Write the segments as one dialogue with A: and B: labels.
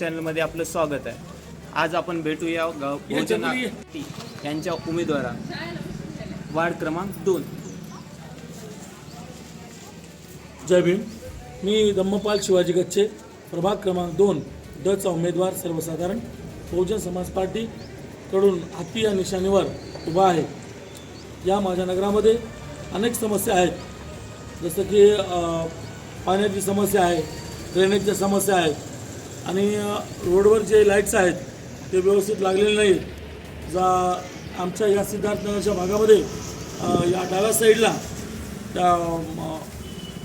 A: चॅनलमध्ये आपलं स्वागत आहे. आज आपण भेटूया ग- बहुजन आघाडी यांच्या उमेदवारा. वार्ड क्रमांक दोन.
B: जय भीम. मी धम्मपाल शिवाजी गच्चे. प्रभाग क्रमांक दोन. डचा उमेदवार सर्वसाधारण. बहुजन समाज पार्टीकडून हाती या निशाणीवर उभा आहे. या माझ्या नगरामध्ये अनेक समस्या आहेत. जसं की पाण्याची समस्या आहे ड्रेनेजच्या समस्या आहेत आणि रोडवर जे लाईट्स आहेत ते व्यवस्थित लागलेले नाही जा आमच्या या सिद्धार्थनगरच्या भागामध्ये या डाव्या साईडला त्या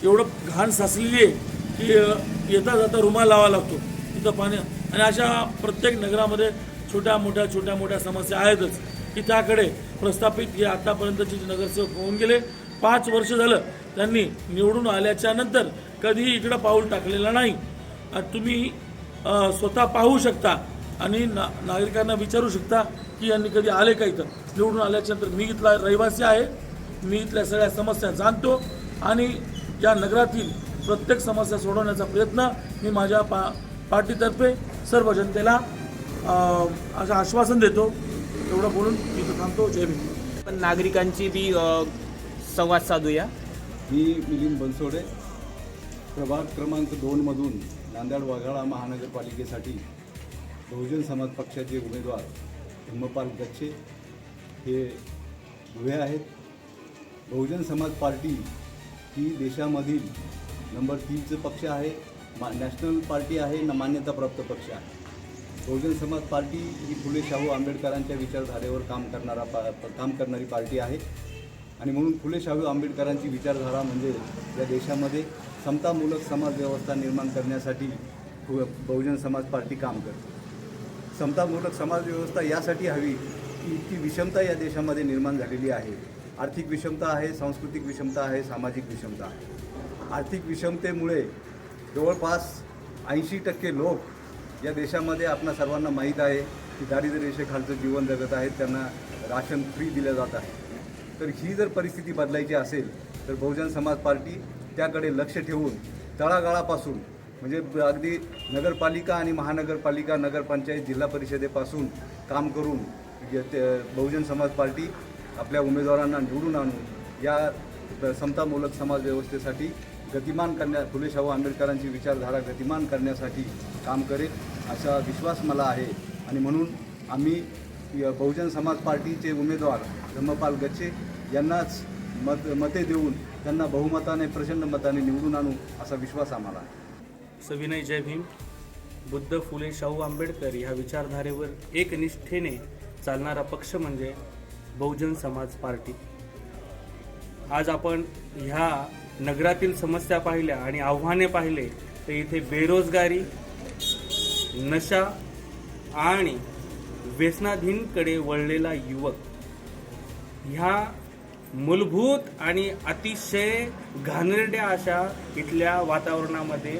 B: एवढं घाण साचलेली आहे की येता जाता रुमाल लावा लागतो. तिथं पाणी आणि अशा प्रत्येक नगरामध्ये छोट्या मोठ्या छोट्या मोठ्या समस्या आहेतच. की त्याकडे प्रस्थापित हे आत्तापर्यंतचे जे नगरसेवक होऊन गेले पाच वर्ष झालं त्यांनी निवडून आल्याच्यानंतर कधीही इकडं पाऊल टाकलेलं नाही. तुम्ही स्वतः पाहू शकता आणि ना नागरिकांना विचारू शकता की यांनी कधी आले का इथं. निवडून आल्याच्यानंतर मी इथला रहिवासी आहे मी इथल्या सगळ्या समस्या जाणतो आणि या नगरातील प्रत्येक समस्या सोडवण्याचा प्रयत्न मी माझ्या पा पार्टीतर्फे सर्व जनतेला अ, असं आश्वासन देतो. एवढं बोलून मी इथं थांबतो. जय भीम.
A: पण नागरिकांची बी संवाद साधूया.
C: मी मिलिंद बनसोडे. प्रभाग क्रमांक दोनमधून नांदेड वगाळा महानगरपालिकेसाठी बहुजन समाज पक्षाचे उमेदवार धम्मपाल गच्छे हे उभे आहेत. बहुजन समाज पार्टी ही देशामधील नंबर तीनचं पक्ष आहे. मा नॅशनल पार्टी आहे न मान्यताप्राप्त पक्ष आहे. बहुजन समाज पार्टी ही फुले शाहू आंबेडकरांच्या विचारधारेवर काम करणारा पा काम करणारी पार्टी आहे. आणि म्हणून फुले शाहू आंबेडकरांची विचारधारा म्हणजे या देशामध्ये समतामूलक समाज व्यवस्था निर्माण करण्यासाठी बहुजन समाज पार्टी काम करते. समतामूलक समाज व्यवस्था यासाठी हवी की इतकी विषमता या देशामध्ये निर्माण झालेली आहे. आर्थिक विषमता आहे सांस्कृतिक विषमता आहे सामाजिक विषमता आहे. आर्थिक विषमतेमुळे जवळपास ऐंशी टक्के लोक या देशामध्ये आपणा सर्वांना माहीत आहे की दारिद्र्य रेषेखालचं जीवन जगत आहेत त्यांना राशन फ्री दिलं जात आहे. तर ही जर परिस्थिती बदलायची असेल तर बहुजन समाज पार्टी त्याकडे लक्ष ठेवून तळागाळापासून म्हणजे अगदी नगरपालिका आणि महानगरपालिका नगरपंचायत जिल्हा परिषदेपासून काम करून ते- बहुजन समाज पार्टी आपल्या उमेदवारांना निवडून आणून या समतामूलक समाज व्यवस्थेसाठी गतिमान करण्या फुले शाहू आंबेडकरांची विचारधारा गतिमान करण्यासाठी काम करेल असा विश्वास मला आहे. आणि म्हणून आम्ही बहुजन समाज पार्टीचे उमेदवार धम्मपाल गच्छे यांनाच मत मते देऊन त्यांना बहुमताने प्रचंड मताने निवडून आणू असा विश्वास आम्हाला. आहे
B: सविनय जय भीम बुद्ध फुले शाहू आंबेडकर ह्या विचारधारेवर एकनिष्ठेने चालणारा पक्ष म्हणजे बहुजन समाज पार्टी. आज आपण ह्या नगरातील समस्या पाहिल्या आणि आव्हाने पाहिले तर इथे बेरोजगारी नशा आणि व्यसनाधीनकडे वळलेला युवक. ह्या मूलभूत आणि अतिशय घाणेरड्या अशा इथल्या वातावरणामध्ये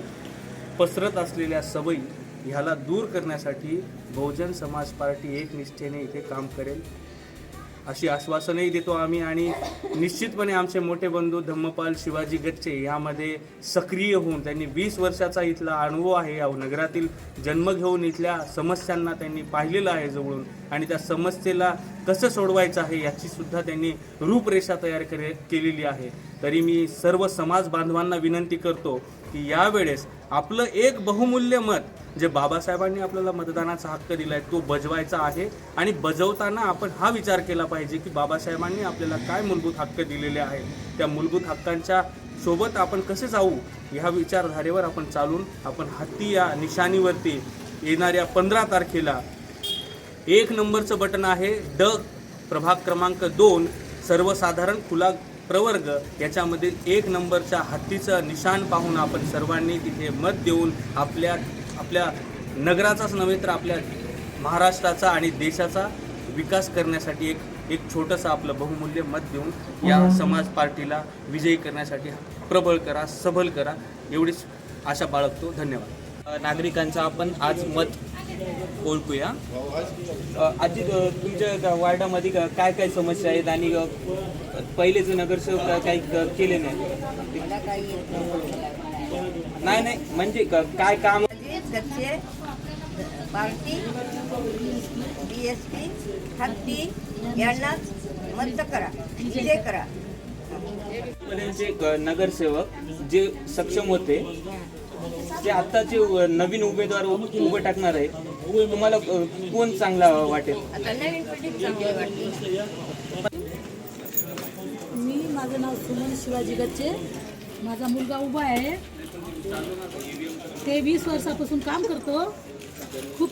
B: पसरत असलेल्या सवयी ह्याला दूर करण्यासाठी बहुजन समाज पार्टी एक निष्ठेने इथे काम करेल. अशी आश्वासनही देतो आम्ही आणि निश्चितपणे आमचे मोठे बंधू धम्मपाल शिवाजी गच्चे यामध्ये सक्रिय होऊन त्यांनी वीस वर्षाचा इथला अनुभव आहे या नगरातील जन्म घेऊन इथल्या समस्यांना त्यांनी पाहिलेलं आहे जवळून. आणि त्या समस्येला कसं सोडवायचं आहे याची सुद्धा त्यांनी रूपरेषा तयार करे केलेली आहे. तरी मी सर्व समाज बांधवांना विनंती करतो की यावेळेस आपलं एक बहुमूल्य मत जे बाबासाहेबांनी आपल्याला मतदानाचा हक्क दिलाय तो बजवायचा आहे. आणि बजवताना आपण हा विचार केला पाहिजे की बाबासाहेबांनी आपल्याला काय मूलभूत हक्क दिलेले आहेत? त्या मूलभूत हक्कांच्या सोबत आपण कसे जाऊ? ह्या विचारधारेवर आपण चालून आपण हत्ती या निशाणीवरती येणाऱ्या पंधरा तारखेला एक नंबरचं बटन आहे ड प्रभाग क्रमांक दोन सर्वसाधारण खुला प्रवर्ग याच्यामध्ये एक नंबरच्या हत्तीचं निशाण पाहून आपण सर्वांनी तिथे मत देऊन आपल्या आपल्या नगराचाच नव्हे तर आपल्या महाराष्ट्राचा आणि देशाचा विकास करण्यासाठी एक एक छोटंसं आपलं बहुमूल्य मत देऊन या समाज पार्टीला विजयी करण्यासाठी प्रबळ करा सबल करा. एवढीच आशा बाळगतो. धन्यवाद.
A: नागरिकांचा आपण आज मत ओळखूया. आजी अ, तुमच्या वार्डामध्ये काय काय समस्या आहेत आणि पहिलेच नगरसेवक काही केले नाही?
D: नाही
A: नाही म्हणजे काय काम
D: घरचे पार्टी बी एस पी हत्ती यांनाच मत करा विजय करा.
A: ग- नगरसेवक जे सक्षम होते ते आता जे नवीन उमेदवार उभे टाकणार आहे तुम्हाला कोण चांगला वाटेल?
D: आता नवीन पिढीत चांगली वाटते
E: मी माझं नाव सुमन शिवाजी गच्चे. माझा मुलगा उभा आहे. ते वीस वर्षापासून काम करतो. खूप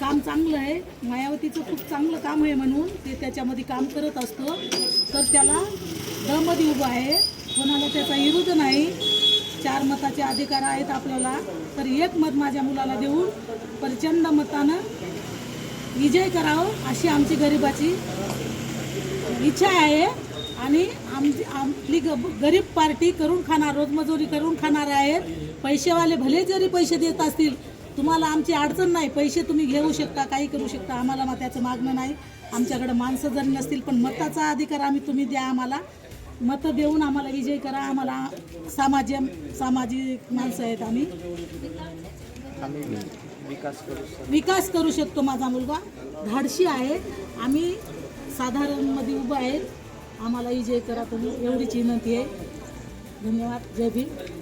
E: काम चांगलं आहे. मायावतीचं खूप चांगलं काम आहे म्हणून ते त्याच्यामध्ये काम करत असतो. तर त्याला दमध्ये उभं आहे. कोणाला त्याचा विरोध नाही. करण्याचे अधिकार आहेत आपल्याला तर एक मत माझ्या मुलाला देऊन प्रचंड मतानं विजय करावं अशी आमची गरिबाची इच्छा आहे. आणि आमची आपली ग गरीब पार्टी करून खाणार रोजमजुरी करून खाणार आहेत. पैसेवाले भले जरी पैसे देत असतील तुम्हाला आमची अडचण नाही. पैसे तुम्ही घेऊ शकता काही करू शकता. आम्हाला मग त्याचं मागणं नाही. आमच्याकडं माणसं जरी नसतील पण मताचा अधिकार आम्ही तुम्ही द्या आम्हाला. मतं देऊन आम्हाला विजय करा आम्हाला सामाजिक सामाजिक माणसं आहेत आम्ही. विकास करू शकतो. माझा मुलगा. धाडशी आहे. आम्ही साधारणमध्ये उभं आहेत आम्हाला विजय करा तुम्ही. एवढीच विनंती आहे. धन्यवाद. जय भीम.